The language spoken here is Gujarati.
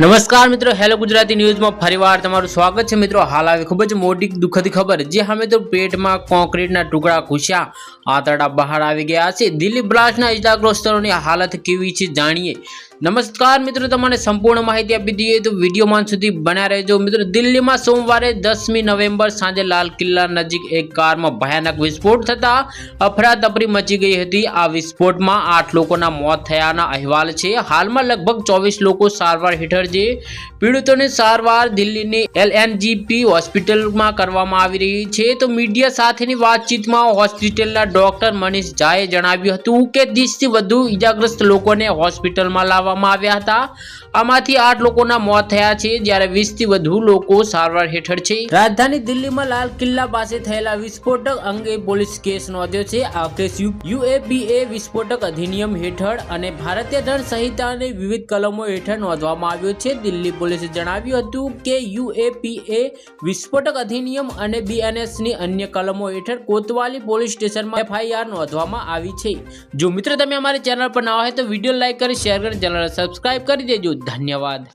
નમસ્કાર મિત્રો હેલો ગુજરાતી ન્યૂઝમાં ફરીવાર તમારું સ્વાગત છે. મિત્રો, હાલ આવી ખૂબ જ મોટી દુઃખદ ખબર જે હા મિત્રો, પેટમાં કોન્ક્રીટના ટુકડા ઘૂસ્યા. આંતરડા બહાર આવી ગયા છે. દિલ્હી બ્લાસ્ટના ઇજાગ્રસ્તોની હાલત કેવી છે જાણીએ. નમસ્કાર મિત્રો, તમને સંપૂર્ણ માહિતી આપી દઈએ તો વિડીયોમાં સુધી બન્યા રહેજો. મિત્રો, દિલ્હીમાં સોમવારે દસમી નવેમ્બર સાંજે લાલ કિલ્લા નજીક એક કારમાં ભયાનક વિસ્ફોટ થતા અફરાતફરી મચી ગઈ હતી. આ વિસ્ફોટમાં આઠ લોકોના મોત થયાના અહેવાલ છે. હાલમાં લગભગ ચોવીસ લોકો સારવાર હેઠળ છે. પીડિતોની સારવાર દિલ્હીની એલએનજીપી હોસ્પિટલમાં કરવામાં આવી રહી છે. તો મીડિયા સાથેની વાતચીતમાં હોસ્પિટલના ડોક્ટર મનીષ ઝાએ જણાવ્યું હતું કે ત્રીસથી વધુ ઇજાગ્રસ્ત લોકોને હોસ્પિટલમાં લાવવામાં આવ્યા હતા. આમાંથી આઠ લોકોના મોત થયા છે. જ્યારે વીસથી વધુ લોકો સારવાર હેઠળ છે. રાજધાની દિલ્હીમાં લાલ કિલ્લા પાસે થયેલા વિસ્ફોટક અંગે પોલીસ કેસ નોંધ્યો છે. આ કેસ યુએપીએ વિસ્ફોટક અધિનિયમ હેઠળ અને ભારતીય દંડ સંહિતાની વિવિધ કલમો હેઠળ નોંધવામાં આવ્યો છે. દિલ્હી પોલીસે જણાવ્યું હતું કે યુએપીએ વિસ્ફોટક અધિનિયમ અને બીએનએસની અન્ય કલમો હેઠળ કોતવાલી પોલીસ સ્ટેશનમાં એફઆઈઆર નોંધવામાં આવી છે. જો મિત્રો તમે અમારી ચેનલ પર ના હોય તો વીડિયો લાઈક કરી, શેર કરી ચેનલ સબસ્ક્રાઇબ કરી દેજો. ધન્યવાદ.